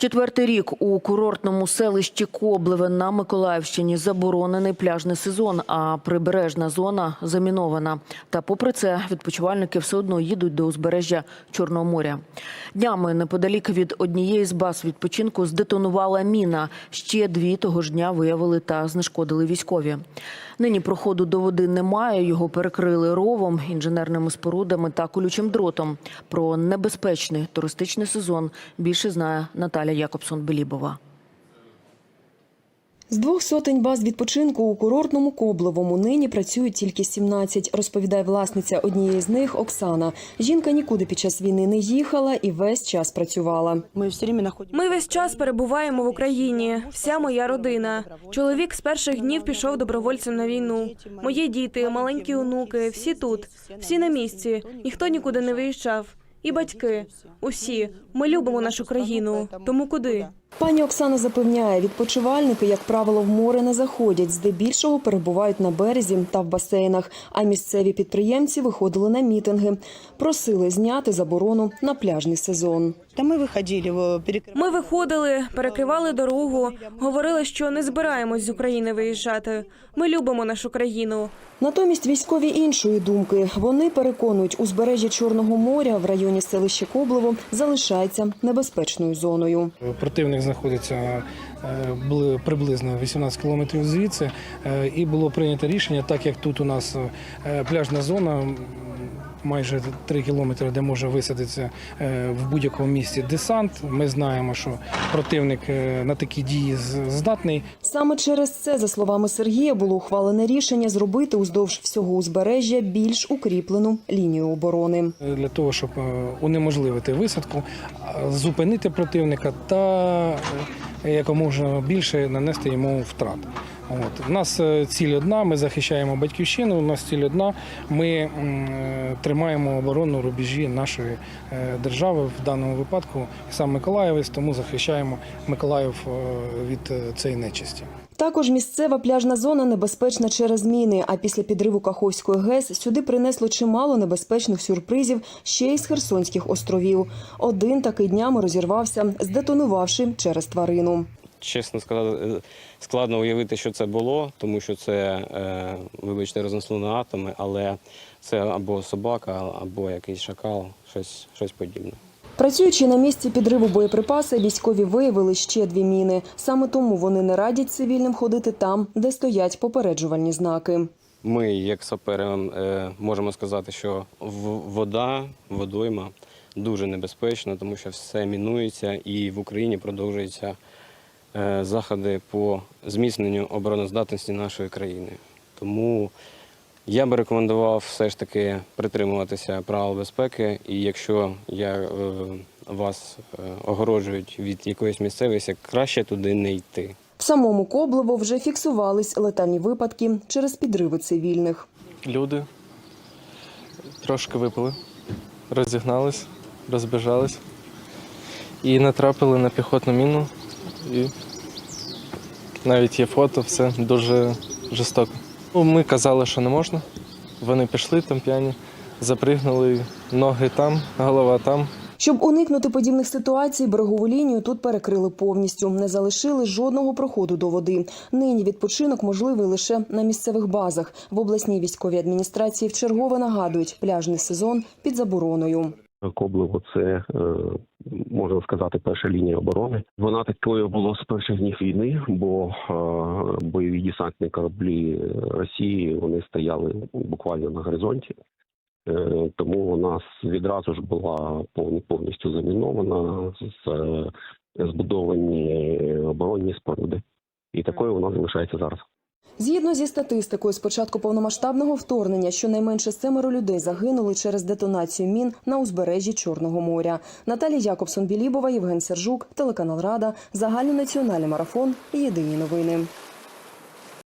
Четвертий рік у курортному селищі Коблеве на Миколаївщині заборонений пляжний сезон, а прибережна зона замінована. Та попри це відпочивальники все одно їдуть до узбережжя Чорного моря. Днями неподалік від однієї з баз відпочинку здетонувала міна. Ще дві того ж дня виявили та знешкодили військові. Нині проходу до води немає. Його перекрили ровом, інженерними спорудами та колючим дротом. Про небезпечний туристичний сезон більше знає Наталя Якобсон-Белібова. З двох сотень баз відпочинку у курортному Коблевому нині працюють тільки 17, розповідає власниця однієї з них Оксана. Жінка нікуди під час війни не їхала і весь час працювала. Ми весь час перебуваємо в Україні. Вся моя родина. Чоловік з перших днів пішов добровольцем на війну. Мої діти, маленькі онуки, всі тут, всі на місці. Ніхто нікуди не виїжджав. І батьки, усі. Ми любимо нашу країну. Тому куди? Пані Оксана запевняє, відпочивальники, як правило, в море не заходять, здебільшого перебувають на березі та в басейнах. А місцеві підприємці виходили на мітинги, просили зняти заборону на пляжний сезон. Да мы выходили, в- перекрывали. Ми виходили, перекривали дорогу, говорили, що не збираємось з України виїжджати. Ми любимо нашу країну. Натомість військові іншої думки. Вони переконують, узбережжя Чорного моря в районі селища Коблево залишається небезпечною зоною. Противник знаходиться е, бли- приблизно 18 кілометрів звідси, е, і було прийнято рішення, так як тут у нас е, пляжна зона. Майже 3 кілометри, де може висадитися е, в будь-якому місці десант. Ми знаємо, що противник е, на такі дії здатний. Саме через це, за словами Сергія, було ухвалене рішення зробити уздовж всього узбережжя більш укріплену лінію оборони. Для того, щоб е, унеможливити висадку, зупинити противника та якомога більше нанести йому втрат. От. У нас е, ціль одна, ми захищаємо батьківщину, у нас ціль одна. Ми е, тримаємо оборону рубежі нашої е, держави в даному випадку. Сам Миколаївець, тому захищаємо Миколаїв е, від е, цієї нечисті. Також місцева пляжна зона небезпечна через міни. А після підриву Каховської ГЕС сюди принесло чимало небезпечних сюрпризів ще й з Херсонських островів. Один такий днями розірвався, здетонувавши через тварину. Чесно сказати, е, складно уявити, що це було, тому що це, е, вибачте, рознесло на атоми, але це або собака, або якийсь шакал, щось, щось подібне. Працюючи на місці підриву боєприпаси, військові виявили ще дві міни. Саме тому вони не радять цивільним ходити там, де стоять попереджувальні знаки. Ми, як сапери, е, можемо сказати, що вода, водойма дуже небезпечна, тому що все мінується і в Україні продовжуються е, заходи по зміцненню обороноздатності нашої країни. Тому я би рекомендував все ж таки притримуватися правил безпеки, і якщо я, е, вас е, огороджують від якоїсь місцевості, краще туди не йти. В самому Коблево вже фіксувались летальні випадки через підриви цивільних. люди трошки випили, розігнались, розбіжались і натрапили на піхотну міну. І навіть є фото, все дуже жорстоко. Ну, Ми казали, що не можна. Вони пішли там п'яні, запригнули, ноги там, голова там. Щоб уникнути подібних ситуацій, берегову лінію тут перекрили повністю, не залишили жодного проходу до води. Нині відпочинок можливий лише на місцевих базах. В обласній військовій адміністрації вчергове нагадують, пляжний сезон під забороною. Коблево це е, можна сказати перша лінія оборони. Вона такою була з перших днів війни, бо е, бойові десантні кораблі Росії вони стояли буквально на горизонті. Е, тому вона с- відразу ж була повністю замінована, е, збудовані оборонні споруди. І такою вона залишається зараз. Згідно зі статистикою, з початку повномасштабного вторгнення щонайменше семеро людей загинули через детонацію мін на узбережжі Чорного моря. Наталія Якобсон Білібова, Євген Сержук, телеканал Рада, загальнонаціональний марафон. Єдині новини.